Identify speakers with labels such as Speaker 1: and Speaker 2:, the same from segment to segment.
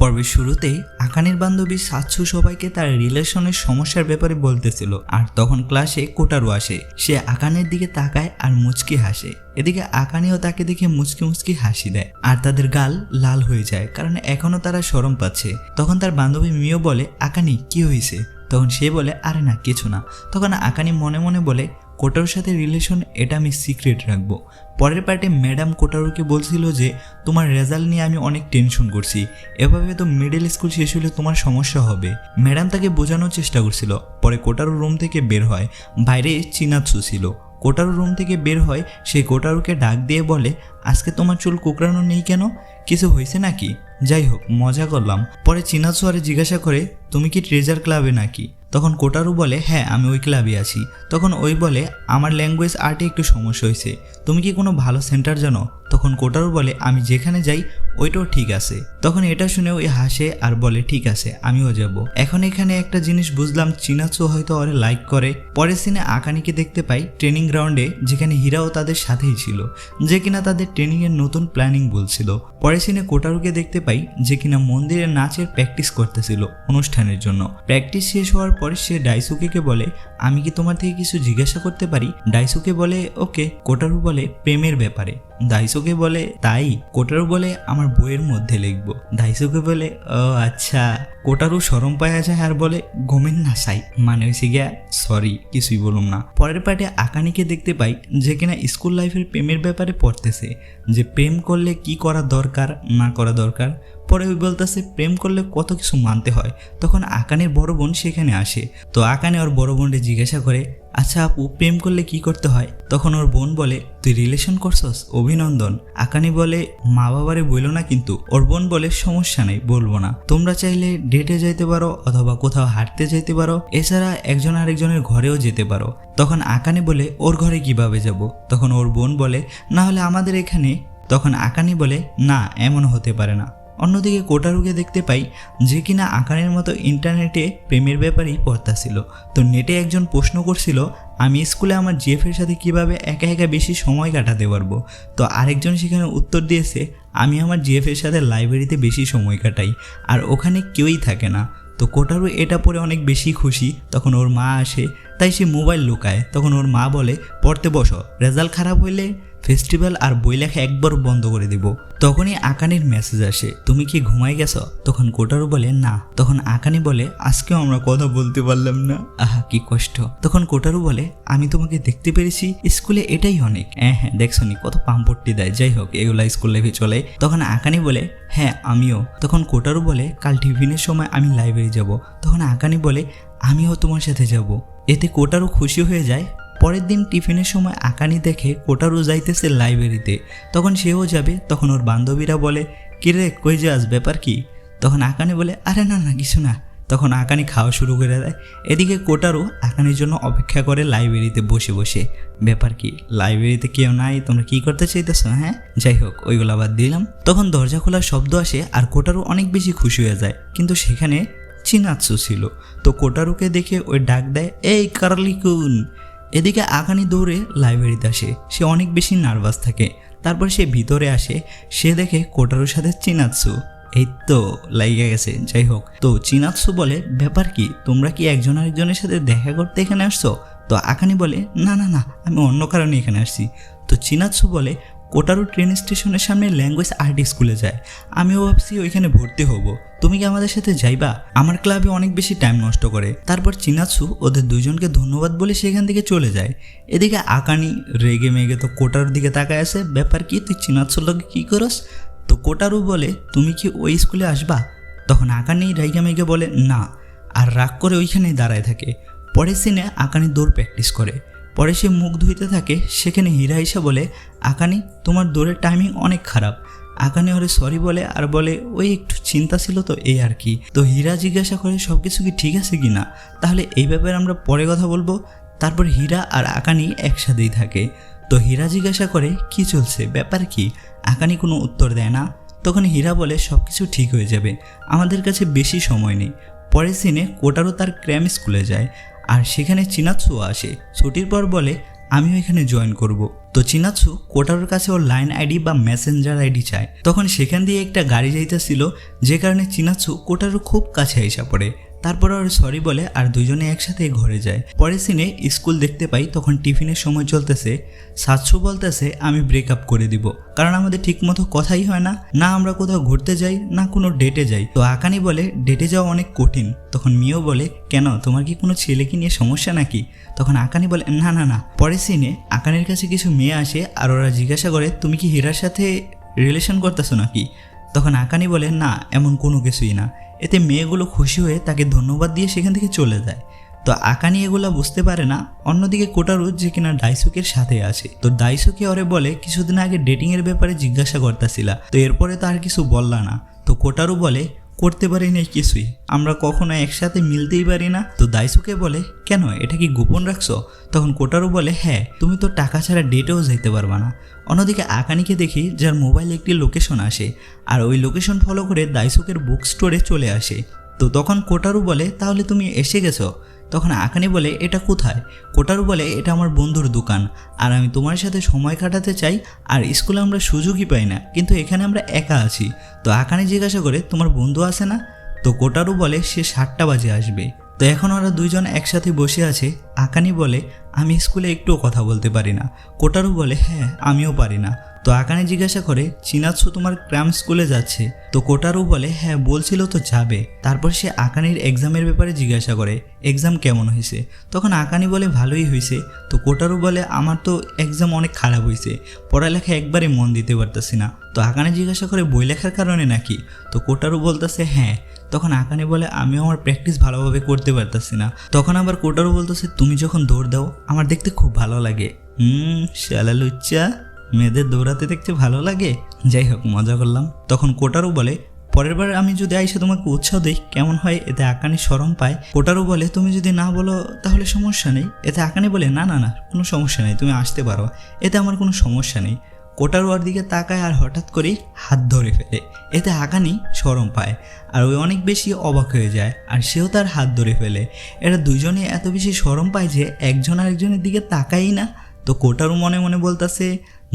Speaker 1: পর্বের শুরুতে আকানের বান্ধবী সাতসু সবাইকে তার রিলেশনের সমস্যার ব্যাপারে বলতেছিল, আর তখন ক্লাসে কোটারু আসে। সে আকানের দিকে তাকায় আর মুচকি হাসে। এদিকে আকানিও তাকে দেখে মুচকি মুচকি হাসি দেয়, আর তাদের গাল লাল হয়ে যায়, কারণ এখনও তারা সরম পাচ্ছে। তখন তার বান্ধবী মিও বলে, আকানি, কি হয়েছে তখন সে বলে, আরে না, কিছু না। তখন আকানি মনে মনে বলে কোটারুর সাথে রিলেশন এটা আমি সিক্রেট রাখব। পরের পার্টে ম্যাডাম কোটারুকে বলছিল যে, তোমার রেজাল্ট নিয়ে আমি অনেক টেনশন করছি। এভাবে তো মিডল স্কুল শেষ হলে তোমার সমস্যা হবে। ম্যাডাম তাকে বোঝানোর চেষ্টা করছিল। পরে কোটারু রুম থেকে বের হয়। বাইরে চিনাৎসু ছিল। কোটারু রুম থেকে বের হয়, সে কোটারুকে ডাক দিয়ে বলে, আজকে তোমার চুল কুকড়ানো নেই কেন? কিছু হয়েছে নাকি? যাই হোক মজা করলাম। পরে চিনা সোয়ারে জিজ্ঞাসা করে, তুমি কি ট্রেজার ক্লাবে নাকি? তখন কোটারু বলে হ্যাঁ আমি ওই ক্লাবে আছি। তখন ওই বলে, আমার ল্যাঙ্গুয়েজ আর্টে একটু সমস্যা হয়েছে। তুমি কি কোনো ভালো সেন্টার জানো? তখন কোটারু বলে, আমি যেখানে যাই ওইটাও ঠিক আছে। তখন এটা শুনে ওই হাসে আর বলে, ঠিক আছে, আমিও যাব। এখন এখানে একটা জিনিস বুঝলাম, চিনাচু হয়তো ওরে লাইক করে। পরের সিনে আকানিকে দেখতে পাই ট্রেনিং গ্রাউন্ডে যেখানে হীরাও তাদের সাথেই ছিল, যে কিনা তাদের ট্রেনিং এর নতুন প্ল্যানিং বলছিল। পরের সিনে কোটারুকে দেখতে পাই, যে কিনা মন্দিরে নাচের প্র্যাকটিস করতেছিল অনুষ্ঠানের জন্য। প্র্যাকটিস শেষ হওয়ার পরে সে ডাইসুকে বলে, আমি কি তোমার থেকে কিছু জিজ্ঞাসা করতে পারি? ডাইসুকে বলে, ওকে। কোটারু বলে, প্রেমের ব্যাপারে। দাইসুকে বলে, তাই? কোটারু বলে, আমার বইয়ের মধ্যে লিখব। দাইসুকে বলে, ও আচ্ছা। কোটারু সরম পায়া যায় আর বলে গোমেন না সাই। মানে হয়েছে গিয়া, সরি, কিছুই বলুম না। পরের পার্টে আকানিকে দেখতে পাই যে কিনা স্কুল লাইফের প্রেমের ব্যাপারে পড়তেছে। যে প্রেম করলে কি করা দরকার, না করা দরকার পরে ওই বলতেছে, প্রেম করলে কত কিছু মানতে হয়। তখন আকানের বড় বোন সেখানে আসে। তো আকানে ওর বড় বোনকে জিজ্ঞাসা করে আচ্ছা আপু, প্রেম করলে কি করতে হয়? তখন ওর বোন বলে, তুই রিলেশন করছস? অভিনন্দন। আকানি বলে, মা বাবারে বইলো না কিন্তু। ওর বোন বলে, সমস্যা নেই, বলব না। তোমরা চাইলে ডেটে যাইতে পারো অথবা কোথাও হাঁটতে যাইতে পারো। এছাড়া একজন আরেকজনের ঘরেও যেতে পারো। তখন আকানি বলে, ওর ঘরে কীভাবে যাব? তখন ওর বোন বলে, না হলে আমাদের এখানে। তখন আকানি বলে, না, এমন হতে পারে না। অন্যদিকে কোটারুকে দেখতে পাই যে কিনা আকারের মতো ইন্টারনেটে প্রেমের ব্যাপারেই পড়তাছিল তো নেটে একজন প্রশ্ন করছিল, আমি স্কুলে আমার জিএফের সাথে কীভাবে একা একা বেশি সময় কাটাতে পারব? তো আরেকজন সেখানে উত্তর দিয়েছে, আমি আমার জিএফের সাথে লাইব্রেরিতে বেশি সময় কাটাই, আর ওখানে কেউই থাকে না। তো কোটারু এটা পরে অনেক বেশি খুশি। তখন ওর মা আসে, তাই সে মোবাইল লুকায়। তখন ওর মা বলে, পড়তে বসো, রেজাল্ট খারাপ হইলে ফেস্টিভ্যাল আর বই লেখা একবার বন্ধ করে দিব। তখনই আকানির মেসেজ আসে, তুমি কি ঘুমাই গেছো? তখন কোটারু বলে, না। তখন আকানি বলে, আজকেও আমরা কথা বলতে পারলাম না। আহা, কি কষ্ট। তখন কোটারু বলে, আমি তোমাকে দেখতে পেরেছি, স্কুলে এটাই অনেক। হ্যাঁ হ্যাঁ দেখছ নি কত পাম্পট্টি দেয়। যাই হোক, এগুলা স্কুল লাইফে চলে। তখন আকানি বলে হ্যাঁ আমিও। তখন কোটারু বলে, কাল টিফিনের সময় আমি লাইব্রেরি যাব। তখন আকানি বলে, আমিও তোমার সাথে যাব। এতে কোটারু খুশি হয়ে যায় পরের দিন টিফিনের সময় আকানি দেখে কোটারু যাইতেছে লাইব্রেরিতে। তখন সেও যাবে, তখন ওর বান্ধবীরা বলে, কিরে, কই যাস, ব্যাপার কি? তখন আকানি বলে, আরে না না, কিছু না। তখন আকানি খাওয়া শুরু করে দেয়। এদিকে কোটারু আকানির জন্য অপেক্ষা করে লাইব্রেরিতে বসে বসে। ব্যাপার কি, লাইব্রেরিতে কেউ নাই, তোমরা কি করতে চাইতেছ হ্যাঁ? যাই হোক, ওইগুলো আবার দিলাম। তখন দরজা খোলার শব্দ আসে আর কোটারু অনেক বেশি খুশি হয়ে যায়। কিন্তু সেখানে চিনাৎসু ছিল। তো কোটারুকে দেখে ওই ডাক দেয়, এই কার্লিকুন! এদিকে আগানি দৌড়ে লাইব্রেরিতে আসে। সে অনেক বেশি নার্ভাস থাকে। তারপর সে ভিতরে আসে, সে দেখে কোটারুর সাথে চিনাৎসু। এই তো, লাগিয়ে গেছে, যাই হোক। তো চিনাৎসু বলে, ব্যাপার কি, তোমরা কি একজন আরেকজনের সাথে দেখা করতে এখানে আসছো? তো আকানি বলে, না না না, আমি অন্য কারণে এখানে আসছি। তো চিনাৎসু বলে কোটারু ট্রেন স্টেশনের সামনে ল্যাঙ্গুয়েজ আর্ট স্কুলে যায়। আমিও ভাবছি ওইখানে ভর্তি হব। তুমি কি আমাদের সাথে যাইবা? আমার ক্লাবে অনেক বেশি টাইম নষ্ট করে। তারপর চিনাৎসু ওদের দুজনকে ধন্যবাদ বলে সেখান থেকে চলে যায়। এদিকে আকানি, রেগে মেগে তো কোটারুর দিকে তাকায় আছে। ব্যাপার কি? তুই চিনাৎসুর লোকে কী করস? তো কোটারু বলে, তুমি কি ওই স্কুলে আসবা? তখন আকানি রেগে মেগে বলে, না। আর রাগ করে ওইখানেই দাঁড়ায় থাকে। পরের সিনে আকানি দৌড় প্র্যাকটিস করে। পরে সে মুখ ধুইতে থাকে, সেখানে হীরা এসে বলে, আকানি, তোমার দৌড়ের টাইমিং অনেক খারাপ। আকানি ওরে সরি বলে, আর বলে, ওই একটু চিন্তা ছিল তো এই আর কি। তো হীরা জিজ্ঞাসা করে সব কিছু কি ঠিক আছে কি না তাহলে এই ব্যাপারে আমরা পরে কথা বলব। তারপর হীরা আর আকানি একসাথেই থাকে। তো হীরা জিজ্ঞাসা করে, কি চলছে? ব্যাপার কি? আকানি কোনো উত্তর দেয় না। তখন হীরা বলে সব কিছু ঠিক হয়ে যাবে। আমাদের কাছে বেশি সময় নেই। পরের সিনে কোটারও তার ক্র্যাম স্কুলে যায়। আর সেখানে চিনাৎসু আসে। ছুটির পর বলে, আমিও এখানে জয়েন করব। তো চিনাৎসু কোটারোর কাছে ওর লাইন আইডি বা মেসেঞ্জার আইডি চায়। তখন সেখান দিয়ে একটা গাড়ি যাইতেছিল, যে কারণে চিনাৎসু কোটারো খুব কাছে এসে পড়ে। তারপর আর সরি বলে আর দুজনে একসাথে ঘরে যায়। পরের সিনে স্কুল দেখতে পাই, তখন টিফিনের সময় চলতেছে সাতশো বলতেছে, আমি ব্রেকআপ করে দিব। কারণ আমাদের ঠিকমতো কথাই হয় না না আমরা কোথাও ঘুরতে যাই, না কোনো ডেটে যাই। তো আকানি বলে ডেটে যাওয়া অনেক কঠিন। তখন মিও বলে, কেন, তোমার কি কোনো ছেলেকে নিয়ে সমস্যা নাকি? তখন আকানি বলে, না না না। পরের সিনে আকানির কাছে কিছু মেয়ে আসে আর ওরা জিজ্ঞাসা করে, তুমি কি হীরার সাথে রিলেশন করতেছো নাকি? তখন আকানি বলে, না, এমন কোনো কিছুই না। এতে মেয়েগুলো খুশি হয়ে তাকে ধন্যবাদ দিয়ে সেখান থেকে চলে যায়। তো আকানি এগুলা বুঝতে পারে না, অন্যদিকে কোটারু যে কিনা ডাইসুকের সাথে আছে। তো ডাইসুকে ওরে বলে, কিছুদিন আগে ডেটিং এর ব্যাপারে জিজ্ঞাসা করতেছিলা তো এরপরে তো আর কিছু বললা না। তো কোটারু বলে করতে পারি না কিছুই। আমরা কখনো একসাথে মিলতেই পারি না। তো দাইসুকে বলে, কেন? এটা কি গোপন রাখছো? তখন কোটারু বলে হ্যাঁ তুমি তো টাকা ছাড়া ডেটেও যেতে পারবা না। অন্যদিকে আকানিকে দেখি যার মোবাইলে একটি লোকেশন আসে। আর ওই লোকেশন ফলো করে দাইসুকের বুক স্টোরে চলে আসে। তো তখন কোটারু বলে, তাহলে তুমি এসে গেছো? তখন আকানি বলে, এটা কোথায়? কোটারু বলে, এটা আমার বন্ধুর দোকান। আর আমি তোমার সাথে সময় কাটাতে চাই, আর স্কুলে আমরা সুযোগই পাই না, কিন্তু এখানে আমরা একা আছি। তো আকানি জিজ্ঞাসা করে, তোমার বন্ধু আছে না? তো কোটারু বলে, সে সাতটা বাজে আসবে। তো এখন ওরা দুইজন একসাথে বসে আছে। আকানি বলে আমি স্কুলে একটুও কথা বলতে পারি না। কোটারু বলে হ্যাঁ আমিও পারি না। তো আকানে জিজ্ঞাসা করে, চিনাৎসু তোমার ক্রাম স্কুলে যাচ্ছে? তো কোটারু বলে হ্যাঁ বলছিল তো যাবে। তারপর সে আকানির এক্সামের ব্যাপারে জিজ্ঞাসা করে, এক্সাম কেমন হয়েছে তখন আকানি বলে, ভালোই হয়েছে তো কোটারু বলে, আমার তো এক্সাম অনেক খারাপ হয়েছে পড়ালেখা একবারে মন দিতে পারতেছি না। তো আকানে জিজ্ঞাসা করে, বই লেখার কারণে নাকি? তো কোটারু বলতেছে হ্যাঁ। তখন আকানে বলে, আমিও আমার প্র্যাকটিস ভালোভাবে করতে পারতেছি না। তখন আবার কোটারু বলতেছে, তুমি যখন দৌড় দাও, আমার দেখতে খুব ভালো লাগে। হুম, শালা লুচ্চা, মেয়েদের দৌড়াতে দেখতে ভালো লাগে? যাই হোক, মজা করলাম। তখন কোটারু বলে, পরের বার আমি যদি আইসে তোমাকে উৎসাহ দিই, কেমন হয়? এতে আকানি সরম পায়। কোটারু বলে, তুমি যদি না বলো, তাহলে সমস্যা নেই। এতে আকানি বলে, না না না, কোনো সমস্যা নেই, তুমি আসতে পারো। এতে আমার কোনো সমস্যা নেই। কোটারুয়ার দিকে তাকায় আর হঠাৎ করেই হাত ধরে ফেলে। এতে আকানি সরম পায় আর ওই অনেক বেশি অবাক হয়ে যায় আর সেও তার হাত ধরে ফেলে। এরা দুজনে এত বেশি সরম পায় যে একজন আরেকজনের দিকে তাকাই না। তো কোটারু মনে মনে বলতাছে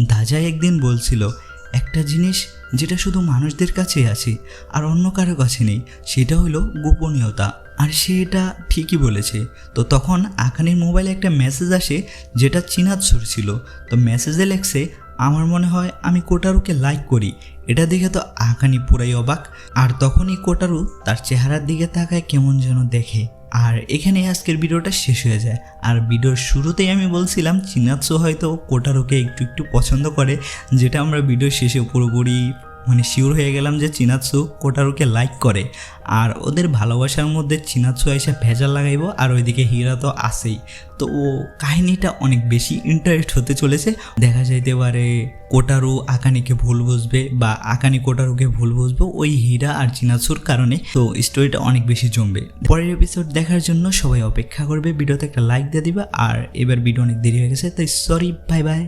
Speaker 1: দাজাই একদিন বলছিল, একটা জিনিস যেটা শুধু মানুষদের কাছেই আছে আর অন্য কারও কাছে নেই, সেটা হলো গোপনীয়তা। আর সে এটা ঠিকই বলেছে। তো তখন আকানির মোবাইলে একটা মেসেজ আসে যেটা চিনাৎসুর ছিল। তো মেসেজে লেখছে আমার মনে হয় আমি কোটারুকে লাইক করি। এটা দেখে তো আকানি পুরাই অবাক। আর তখনই কোটারু তার চেহারার দিকে তাকায় কেমন যেন দেখে। আর এখানে আজকের ভিডিওটা শেষ হয়ে যায়। আর ভিডিওর শুরুতেই আমি বলছিলাম, চিনাৎসু হয়তো কোটারুকে একটু একটু পছন্দ করে, যেটা আমরা ভিডিও শেষে পুরোপুরি মানে শিওর হয়ে গেলাম যে চিনাৎসু কোটারুকে লাইক করে। আর ওদের ভালোবাসার মধ্যে চিনাৎসু এসে ভেজাল লাগাইবো আর ওইদিকে হীরা তো আসেই তো ও কাহিনীটা অনেক বেশি ইন্টারেস্ট হতে চলেছে। দেখা যাইতে পারে কোটারু আকানিকে ভুল বুঝবে বা আকানি কোটারুকে ভুল বুঝবে ওই হীরা আর চিনাৎসুর কারণে। তো স্টোরিটা অনেক বেশি জমবে। পরের এপিসোড দেখার জন্য সবাই অপেক্ষা করবে, ভিডিওতে একটা লাইক দিয়ে দিবা। আর এবার ভিডিও অনেক দেরি হয়ে গেছে, তাই সরি বাই বাই